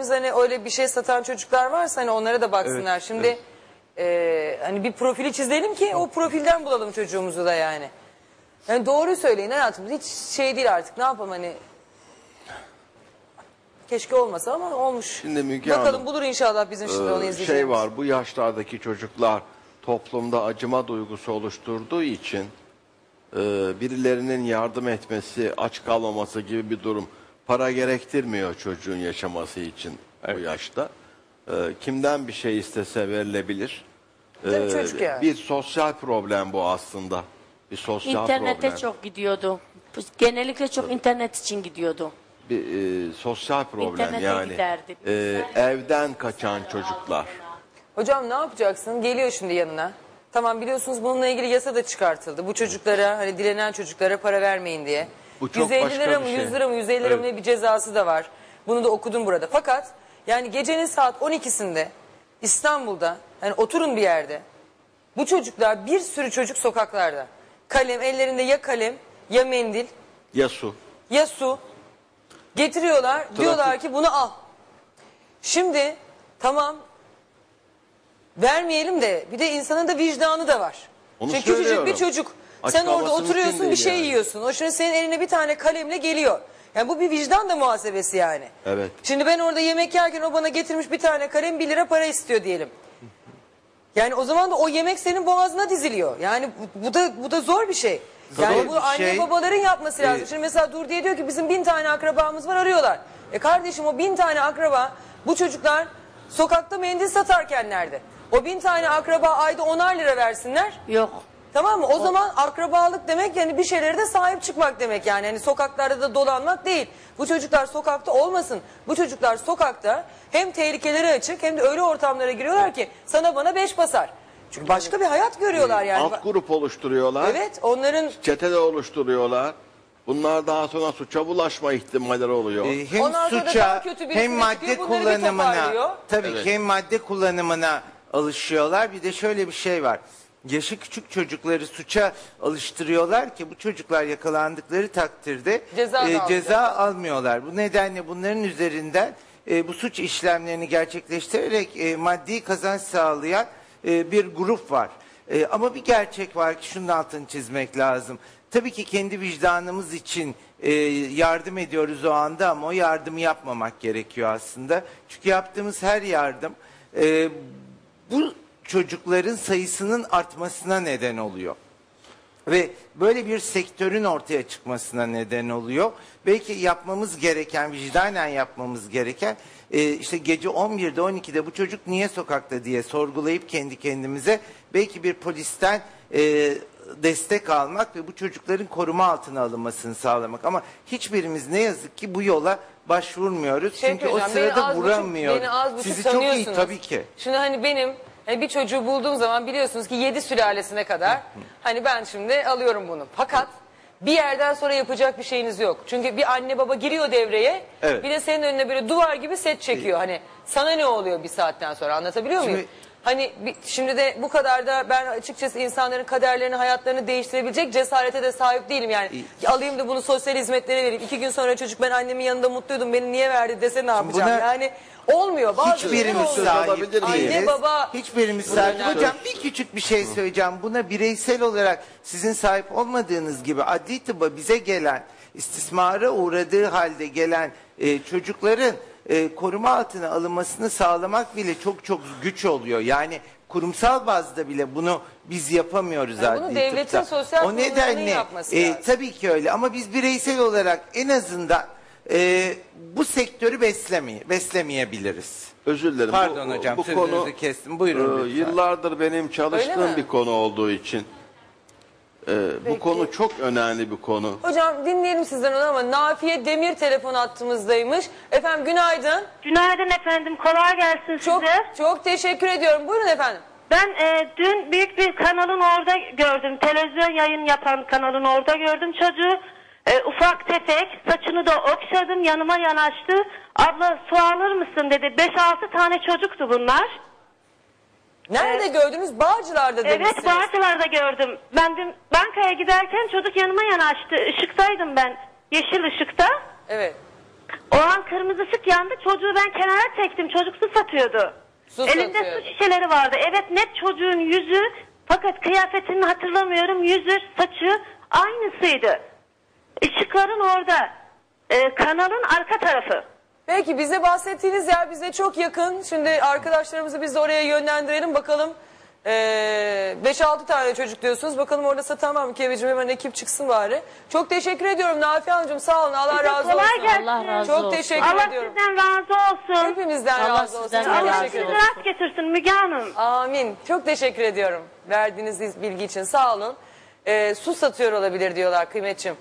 izleyicilerimiz hani öyle bir şey satan çocuklar varsa hani onlara da baksınlar. Evet, Şimdi e, hani bir profili çizelim ki o profilden bulalım çocuğumuzu da yani. Yani doğruyu söyleyin hayatım. Hiç şey değil artık. Ne yapalım hani Keşke olmasa ama olmuş. Şimdi Müge Bakalım Hanım, bulur inşallah bizim şimdi onu Ee, izleyeceğimiz. şey var bu yaşlardaki çocuklar toplumda acıma duygusu oluşturduğu için e, birilerinin yardım etmesi, aç kalmaması gibi bir durum para gerektirmiyor çocuğun yaşaması için bu yaşta. E, kimden bir şey istese verilebilir. E, Tabii çocuk yani. Bir sosyal problem bu aslında. Bir sosyal İnternete problem. çok gidiyordu. Genellikle çok internet için gidiyordu. bir e, sosyal problem İnternete yani. giderdi. E, evden kaçan çocuklar. Hocam ne yapacaksın? Geliyor şimdi yanına. Tamam biliyorsunuz bununla ilgili yasa da çıkartıldı. Bu çocuklara hani dilenen çocuklara para vermeyin diye. Bu çok 150 başka lira bir mı şey. 100 lira mı 150 lira mı ne bir cezası da var. Bunu da okudum burada. Fakat yani gecenin saat 12'sinde İstanbul'da hani oturun bir yerde. Bu çocuklar bir sürü çocuk sokaklarda. Kalem ellerinde ya kalem ya mendil Ya su. ya su getiriyorlar diyorlar ki bunu al. Şimdi tamam vermeyelim de bir de insanın da vicdanı da var. Onu Çünkü küçücük söylüyorum. bir çocuk Aç sen orada oturuyorsun bir değil şey yani. yiyorsun. O şimdi senin eline bir tane kalemle geliyor. Yani bu bir vicdan da muhasebesi yani. Evet. Şimdi ben orada yemek yerken o bana getirmiş bir tane kalem bir lira para istiyor diyelim. Yani o zaman da o yemek senin boğazına diziliyor. Yani bu, bu da bu da zor bir şey. Yani Zor bu bir anne şey. babaların yapması lazım. Ee, Şimdi mesela dur diye diyor ki bizim bin tane akrabamız var arıyorlar. E kardeşim o bin tane akraba bu çocuklar sokakta mendil satarken nerede? O bin tane akraba ayda onar lira versinler. Yok. Tamam mı? O zaman akrabalık demek yani bir şeylere de sahip çıkmak demek yani. Hani sokaklarda da dolanmak değil. Bu çocuklar sokakta olmasın. Bu çocuklar sokakta hem tehlikeleri açık hem de öyle ortamlara giriyorlar ki sana bana beş basar. Çünkü başka bir hayat görüyorlar yani. Alt grup oluşturuyorlar. Evet onların Çete de oluşturuyorlar. Bunlar daha sonra suça bulaşma ihtimalleri oluyor. Ee, hem Ondan sonra da suça daha kötü birisine hem madde çıkıyor, bunları bir kullanımına toparlıyor. tabii Evet. ki hem madde kullanımına alışıyorlar. Bir de şöyle bir şey var. Yaşı küçük çocukları suça alıştırıyorlar ki bu çocuklar yakalandıkları takdirde Ceza da e, alacak. ceza almıyorlar. Bu nedenle bunların üzerinden e, bu suç işlemlerini gerçekleştirerek e, maddi kazanç sağlayan e, bir grup var. E, ama bir gerçek var ki şunun altını çizmek lazım. Tabii ki kendi vicdanımız için e, yardım ediyoruz o anda ama o yardımı yapmamak gerekiyor aslında. Çünkü yaptığımız her yardım e, bu çocukların sayısının artmasına neden oluyor. Ve böyle bir sektörün ortaya çıkmasına neden oluyor. Belki yapmamız gereken, vicdanen yapmamız gereken e, işte gece 11'de 12'de bu çocuk niye sokakta diye sorgulayıp kendi kendimize belki bir polisten e, destek almak ve bu çocukların koruma altına alınmasını sağlamak. Ama hiçbirimiz ne yazık ki bu yola başvurmuyoruz. Şey Çünkü o hocam, beni sırada buçuk- Sizi çok iyi tabii ki. Şimdi hani benim hani bir çocuğu bulduğum zaman biliyorsunuz ki yedi sülalesine kadar hani ben şimdi alıyorum bunu. Fakat bir yerden sonra yapacak bir şeyiniz yok. Çünkü bir anne baba giriyor devreye. Evet. Bir de senin önüne böyle duvar gibi set çekiyor. Hani sana ne oluyor bir saatten sonra anlatabiliyor muyum? Şimdi- Hani bir- şimdi de bu kadar da ben açıkçası insanların kaderlerini, hayatlarını değiştirebilecek cesarete de sahip değilim. Yani alayım da bunu sosyal hizmetlere vereyim. İki gün sonra çocuk ben annemin yanında mutluydum beni niye verdi dese ne yapacağım? buna Yani olmuyor. Bazı şeyler Hiçbirimiz olmuyor. sahip miyiz? değiliz. Anne, baba- Hiçbirimiz sahip. önemli. Hocam bir küçük bir şey söyleyeceğim. Buna bireysel olarak sizin sahip olmadığınız gibi adli tıba bize gelen, istismara uğradığı halde gelen e, çocukların e, koruma altına alınmasını sağlamak bile çok çok güç oluyor. Yani kurumsal bazda bile bunu biz yapamıyoruz Yani bunu adli devletin tıpta. sosyal O nedenle yapması e, lazım. tabii ki öyle ama biz bireysel olarak en azından e, bu sektörü beslemeye, beslemeyebiliriz. Özür dilerim. Pardon hocam, sözünüzü kestim. Buyurun e, lütfen. yıllardır benim çalıştığım bir konu olduğu için e, bu konu çok önemli bir konu. Hocam dinleyelim sizden onu ama Nafiye Demir telefon attığımızdaymış. Efendim günaydın. Günaydın efendim. Kolay gelsin Çok size. çok teşekkür ediyorum. Buyurun efendim. Ben e, dün büyük bir kanalın orada gördüm. Televizyon yayın yapan kanalın orada gördüm çocuğu. E, ufak tefek saçını da okşadım yanıma yanaştı. Abla su alır mısın dedi. 5-6 tane çocuktu bunlar. Nerede gördünüz? Bağcılar'da demişsiniz. Evet Bağcılar'da gördüm. Ben dün bankaya giderken çocuk yanıma yanaştı. Işıktaydım ben. Yeşil ışıkta. Evet. O an kırmızı ışık yandı. Çocuğu ben kenara çektim. Çocuk su satıyordu. Su Elinde satıyordu. su şişeleri vardı. Evet net çocuğun yüzü fakat kıyafetini hatırlamıyorum. Yüzü, saçı aynısıydı. Işıkların orada. Ee, kanalın arka tarafı. Peki bize bahsettiğiniz yer bize çok yakın. Şimdi arkadaşlarımızı biz de oraya yönlendirelim bakalım. Ee, 5-6 tane çocuk diyorsunuz. Bakalım orada mı Kevicim hemen ekip çıksın bari. Çok teşekkür ediyorum Nafiye Hanımcığım sağ olun Allah Size razı kolay olsun. gelsin. Allah razı Çok olsun. teşekkür Allah ediyorum. sizden razı olsun. Hepimizden Allah razı olsun. sizden Çok de Allah razı teşekkür sizi ederim. rast getirsin Müge Hanım. Amin. Çok teşekkür ediyorum verdiğiniz bilgi için sağ olun. Ee, su satıyor olabilir diyorlar kıymetçim.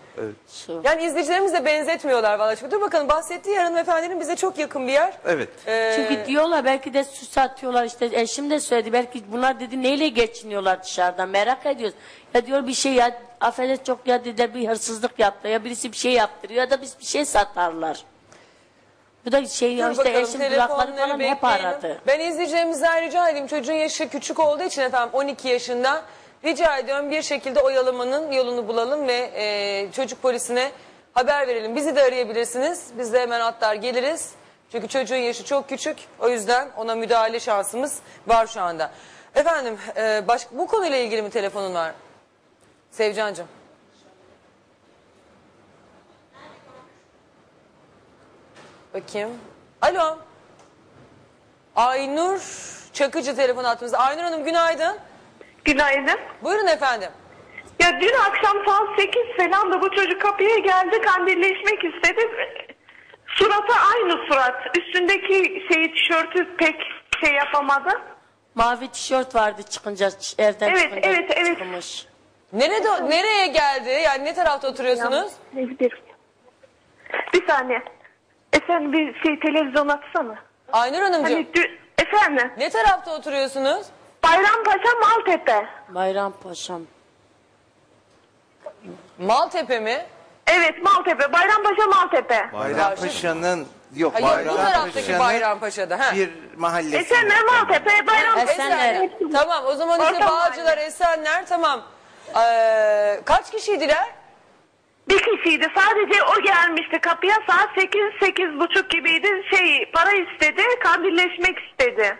Su. Yani izleyicilerimiz de benzetmiyorlar valla. Çünkü dur bakalım bahsettiği yer hanımefendinin bize çok yakın bir yer. Evet. Ee, Çünkü diyorlar belki de su satıyorlar işte eşim de söyledi belki bunlar dedi neyle geçiniyorlar dışarıdan merak ediyoruz. Ya diyor bir şey ya affedersin çok ya dediler bir hırsızlık yaptı ya birisi bir şey yaptırıyor ya da biz bir şey satarlar. Bu da şey ya Dur işte bakalım, eşim kulakları telefonları falan hep bekleyelim. aradı. Ben izleyicilerimizden rica edeyim. Çocuğun yaşı küçük olduğu için efendim 12 yaşında. Rica ediyorum bir şekilde oyalamanın yolunu bulalım ve e, çocuk polisine haber verelim. Bizi de arayabilirsiniz. Biz de hemen atlar geliriz. Çünkü çocuğun yaşı çok küçük. O yüzden ona müdahale şansımız var şu anda. Efendim e, baş, bu konuyla ilgili mi telefonun var? Sevcancığım. Bakayım. Alo. Aynur Çakıcı telefon attığımızda. Aynur Hanım günaydın. Günaydın. Buyurun efendim. Ya dün akşam saat 8 falan da bu çocuk kapıya geldi kandilleşmek istedi. Suratı aynı surat. Üstündeki şeyi tişörtü pek şey yapamadı. Mavi tişört vardı çıkınca ç- evden Evet, çıkınca evet, evet. çıkmış. Nerede, nereye geldi? Yani ne tarafta oturuyorsunuz? Bir, bir saniye. Efendim bir şey televizyon açsana. Aynur Hanımcığım. Hani dün, efendim Ne tarafta oturuyorsunuz? Bayrampaşa Maltepe. Bayrampaşam. Maltepe mi? Evet Maltepe. Bayrampaşa Maltepe. Bayrampaşa'nın yok Hayır, bu taraftaki Bayrampaşa'nın Bayrampaşa'da. Ha. bir mahallesi. Esenler Maltepe. Bayrampaşa. Esenler. Tamam o zaman işte Orta Bağcılar, Esenler tamam. Ee, kaç kişiydiler? Bir kişiydi. Sadece o gelmişti kapıya. Saat 8 sekiz buçuk gibiydi. Şey para istedi. Kandilleşmek istedi.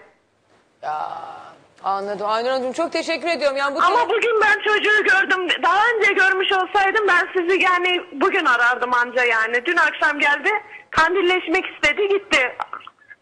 Anladım. Aynur Hanımcığım çok teşekkür ediyorum. Yani bu Ama bugün ben çocuğu gördüm. Daha önce görmüş olsaydım ben sizi yani bugün arardım anca yani. Dün akşam geldi. Kandilleşmek istedi gitti.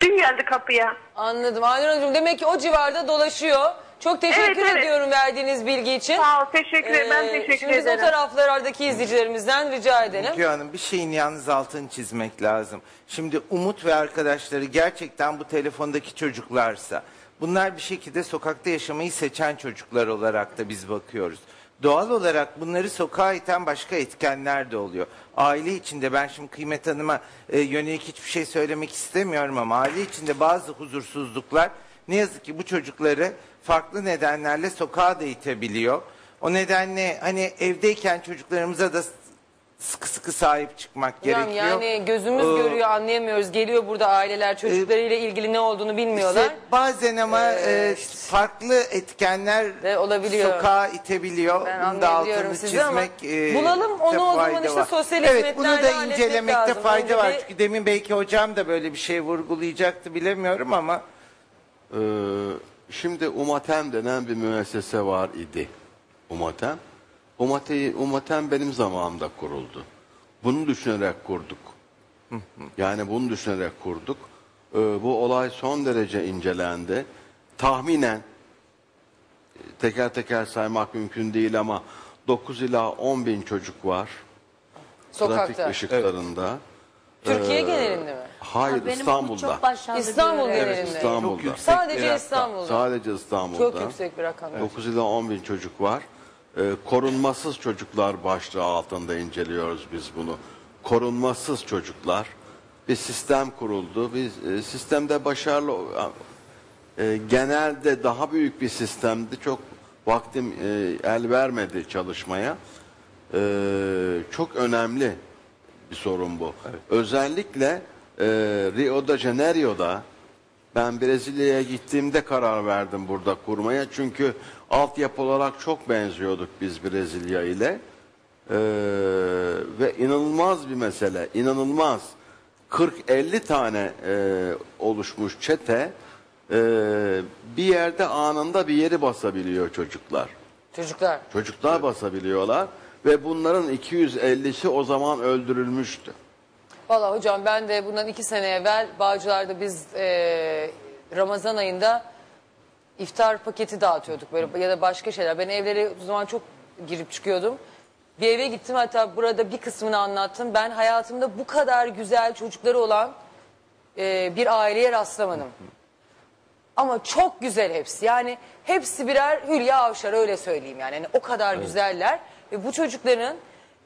Dün geldi kapıya. Anladım. Aynur Hanımcığım demek ki o civarda dolaşıyor. Çok teşekkür Evet, evet. ediyorum verdiğiniz bilgi için. Sağ ol teşekkür ederim. ben Ee, teşekkür Şimdi biz o ederim. taraflardaki izleyicilerimizden rica edelim. Müge Hanım bir şeyin yalnız altını çizmek lazım. Şimdi Umut ve arkadaşları gerçekten bu telefondaki çocuklarsa bunlar bir şekilde sokakta yaşamayı seçen çocuklar olarak da biz bakıyoruz. Doğal olarak bunları sokağa iten başka etkenler de oluyor. Aile içinde ben şimdi Kıymet Hanım'a e, yönelik hiçbir şey söylemek istemiyorum ama aile içinde bazı huzursuzluklar ne yazık ki bu çocukları farklı nedenlerle sokağa da itebiliyor. O nedenle hani evdeyken çocuklarımıza da sıkı sıkı sahip çıkmak Hocam gerekiyor. yani gözümüz Ee, görüyor anlayamıyoruz. Geliyor burada aileler çocuklarıyla ilgili ne olduğunu bilmiyorlar. işte bazen ama Ee, e, farklı etkenler Ve olabiliyor. sokağa itebiliyor. Ben Bunun da anlayabiliyorum altını sizi ama çizmek e, bulalım onu de o zaman fayda işte var. sosyal Evet bunu hizmetlerle da halletmek incelemekte lazım. fayda Önce var. bir- Çünkü demin belki hocam da böyle bir şey vurgulayacaktı bilemiyorum ama Ee, şimdi Umatem denen bir müessese var idi. Umatem. Umatem, Umatem benim zamanımda kuruldu. Bunu düşünerek kurduk. Yani bunu düşünerek kurduk. Ee, bu olay son derece incelendi. Tahminen e, teker teker saymak mümkün değil ama 9 ila 10 bin çocuk var. Sokakta. Trafik ışıklarında. Türkiye Ee, genelinde mi? Hayır Ha, benim bu İstanbul'da. çok başarılı bir İstanbul öğrenci. genelinde. Evet İstanbul'da. Çok yüksek. Sadece bir. İstanbul'da. Sadece İstanbul'da. Çok yüksek bir rakam. 9 ila 10 bin çocuk var. Ee, korunmasız çocuklar başlığı altında inceliyoruz biz bunu. Korunmasız çocuklar. Bir sistem kuruldu. Biz e, sistemde başarılı e, genelde daha büyük bir sistemdi. Çok vaktim e, el vermedi çalışmaya. E, çok önemli bir sorun bu. Özellikle e, Rio de Janeiro'da ben Brezilya'ya gittiğimde karar verdim burada kurmaya. Çünkü altyapı olarak çok benziyorduk biz Brezilya ile. Ee, ve inanılmaz bir mesele, inanılmaz. 40-50 tane e, oluşmuş çete e, bir yerde anında bir yeri basabiliyor çocuklar. Çocuklar. Çocuklar basabiliyorlar ve bunların 250'si o zaman öldürülmüştü. Valla hocam ben de bundan iki sene evvel Bağcılar'da biz e, Ramazan ayında iftar paketi dağıtıyorduk böyle ya da başka şeyler. Ben evlere o zaman çok girip çıkıyordum. Bir eve gittim hatta burada bir kısmını anlattım. Ben hayatımda bu kadar güzel çocukları olan e, bir aileye rastlamadım. Ama çok güzel hepsi. Yani hepsi birer Hülya Avşar öyle söyleyeyim yani. yani o kadar güzeller. Ve bu çocukların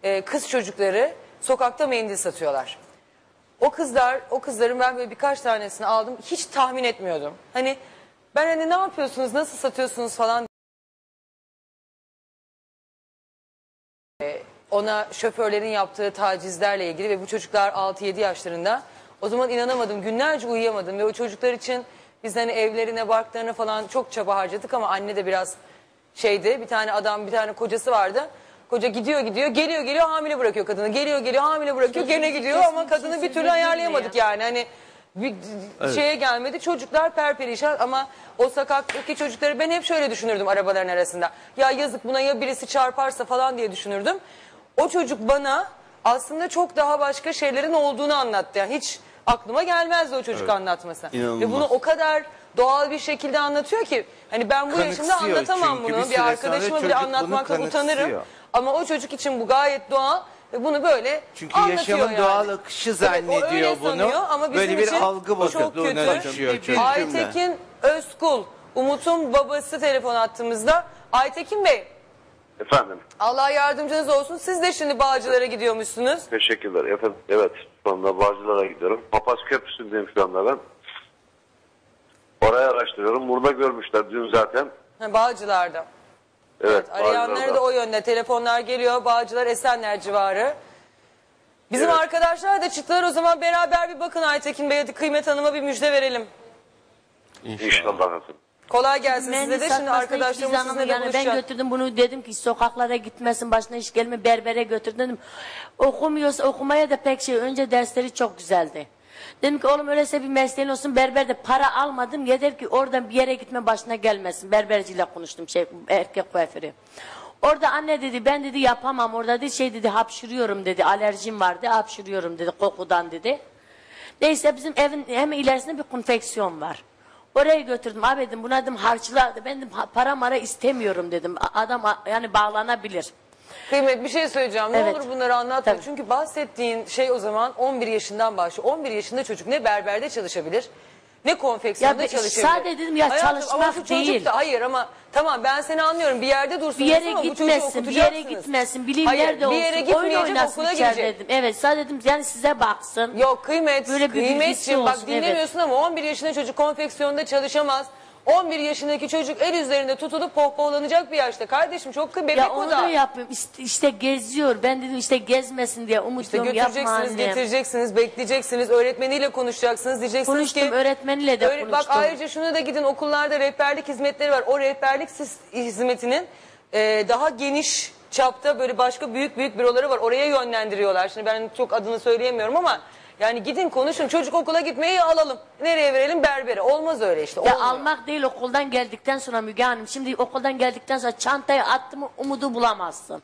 e, kız çocukları sokakta mendil satıyorlar. O kızlar, o kızların ben böyle birkaç tanesini aldım. Hiç tahmin etmiyordum. Hani ben hani ne yapıyorsunuz, nasıl satıyorsunuz falan Ee, ona şoförlerin yaptığı tacizlerle ilgili ve bu çocuklar 6-7 yaşlarında. O zaman inanamadım. Günlerce uyuyamadım ve o çocuklar için biz hani evlerine, barklarına falan çok çaba harcadık ama anne de biraz şeydi. Bir tane adam, bir tane kocası vardı. Koca gidiyor gidiyor, geliyor geliyor hamile bırakıyor kadını. Geliyor geliyor hamile bırakıyor, gene gidiyor ama kadını bir türlü ayarlayamadık ya. yani. Hani bir şeye gelmedi. Çocuklar perperişan ama o sokaktaki çocukları ben hep şöyle düşünürdüm arabaların arasında. Ya yazık buna ya birisi çarparsa falan diye düşünürdüm. O çocuk bana aslında çok daha başka şeylerin olduğunu anlattı. Yani hiç aklıma gelmezdi o çocuk anlatması. İnanılmaz. Ve bunu o kadar doğal bir şekilde anlatıyor ki hani ben bu yaşımda Kanıksıyor anlatamam çünkü. bunu. Bir Bir, süre arkadaşıma bile çocuk bunu anlatmaktan utanırım. kanıksıyor. Ama o çocuk için bu gayet doğal ve bunu böyle Çünkü anlatıyor yaşamın yani. doğal akışı Evet, o öyle zannediyor bunu. sanıyor ama bizim Böyle bir için algı çok bozukluğuna kötü. düşüyor çocuk. Aytekin Özkul, Umut'un babası telefon attığımızda. Aytekin Bey, Efendim, Allah yardımcınız olsun. Siz de şimdi Bağcılar'a gidiyormuşsunuz. teşekkürler. Efendim, evet, şu anda Bağcılar'a gidiyorum. Papaz Köprüsü'ndeyim şu anda ben. Oraya araştırıyorum. Burada görmüşler dün zaten. Ha, Bağcılar'da. Evet, Arayanları da o yönde. Telefonlar geliyor. Bağcılar, Esenler civarı. Bizim Evet. arkadaşlar da çıktılar. O zaman beraber bir bakın Aytekin Bey. Hadi Kıymet Hanım'a bir müjde verelim. İnşallah efendim. Kolay gelsin size de. Şimdi arkadaşlarımız sizinle de yani ben buluşacak. götürdüm bunu dedim ki sokaklara gitmesin başına iş gelme berbere götür dedim. Okumuyorsa okumaya da pek şey önce dersleri çok güzeldi. Dedim ki oğlum öyleyse bir mesleğin olsun berberde para almadım yeter ki oradan bir yere gitme başına gelmesin. Berberciyle konuştum şey erkek kuaförü. Orada anne dedi ben dedi yapamam orada dedi şey dedi hapşırıyorum dedi alerjim vardı hapşırıyorum dedi kokudan dedi. Neyse bizim evin hemen ilerisinde bir konfeksiyon var. Oraya götürdüm abi dedim buna dedim harçlardı ben dedim para mara istemiyorum dedim adam yani bağlanabilir. Kıymet bir şey söyleyeceğim. Ne Evet. olur bunları anlatma. Tabii. Çünkü bahsettiğin şey o zaman 11 yaşından başlıyor. 11 yaşında çocuk ne berberde çalışabilir ne konfeksiyonda Ya be- çalışabilir. sadece dedim ya ama çalışmak çocuk değil. Da, hayır ama tamam ben seni anlıyorum. Bir yerde dursun Bir yere ama bu çocuğu gitmesin, bir yere okutacaksınız. gitmesin, bileyim Hayır, nerede bir yere oyun gitmeyecek oynasın okula içeride gidecek. dedim. Evet sadece dedim yani size baksın. Yok kıymet, Böyle bir bilgisi bak olsun, dinlemiyorsun ama 11 yaşında çocuk konfeksiyonda çalışamaz. 11 yaşındaki çocuk el üzerinde tutulup pohpohlanacak bir yaşta. Kardeşim çok kı- bebek Ya o onu da. da yapıyorum. İşte, işte geziyor. Ben dedim işte gezmesin diye İşte umutuyorum yapma götüreceksiniz, annem. getireceksiniz, bekleyeceksiniz, öğretmeniyle konuşacaksınız. Diyeceksiniz Konuştum ki... öğretmeniyle de Öyle- konuştum. Bak ayrıca şunu da gidin okullarda rehberlik hizmetleri var. O rehberlik sis- hizmetinin e, daha geniş çapta böyle başka büyük büyük büroları var. Oraya yönlendiriyorlar. Şimdi ben çok adını söyleyemiyorum ama yani gidin konuşun. Çocuk okula gitmeyi alalım. Nereye verelim? Berbere. Olmaz öyle işte. Ya olmuyor. almak değil okuldan geldikten sonra Müge Hanım. Şimdi okuldan geldikten sonra çantayı attım mı umudu bulamazsın.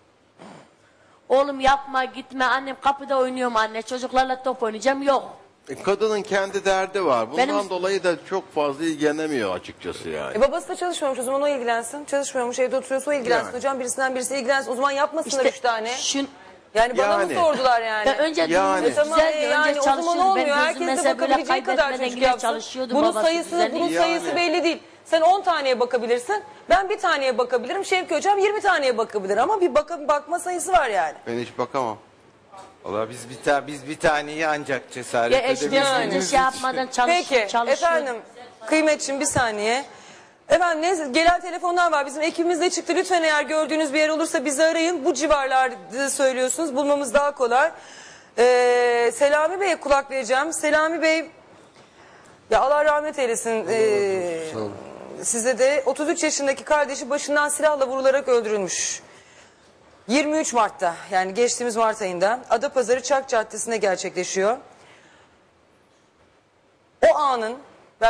Oğlum yapma gitme annem kapıda oynuyorum anne çocuklarla top oynayacağım yok. E, Kadının kendi derdi var. Bundan Benim- dolayı da çok fazla ilgilenemiyor açıkçası yani. E babası da çalışmıyormuş o zaman o ilgilensin. Çalışmıyormuş evde oturuyorsa o ilgilensin. Yani. Hocam birisinden birisi ilgilensin. O zaman yapmasınlar üç tane. Şun, Yani bana Yani. mı sordular yani? ya önce Yani. yani. E tamam, güzeldi e önce yani o zaman olmuyor. Ben Herkes de mesela böyle bakabileceği kadar kaybetmeden çocuk yine yapsın. çalışıyordu Bunun babası sayısı, düzenli. bunun Yani. sayısı belli değil. Sen 10 taneye bakabilirsin. Ben bir taneye bakabilirim. Şevki hocam 20 taneye bakabilir ama bir baka, bakma sayısı var yani. Ben hiç bakamam. Valla biz bir, ta, biz bir taneyi ancak cesaret Ya eşim edebiliriz. önce şey yapmadan çalış, Peki çalışıyor. efendim kıymetçim bir saniye. Efendim neyse gelen telefonlar var. Bizim ekibimiz de çıktı. Lütfen eğer gördüğünüz bir yer olursa bizi arayın. Bu civarlarda söylüyorsunuz. Bulmamız daha kolay. Ee, Selami Bey'e kulak vereceğim. Selami Bey ya Allah rahmet eylesin. Ee, size de 33 yaşındaki kardeşi başından silahla vurularak öldürülmüş. 23 Mart'ta yani geçtiğimiz Mart ayında Adapazarı Çak Caddesi'nde gerçekleşiyor. o anın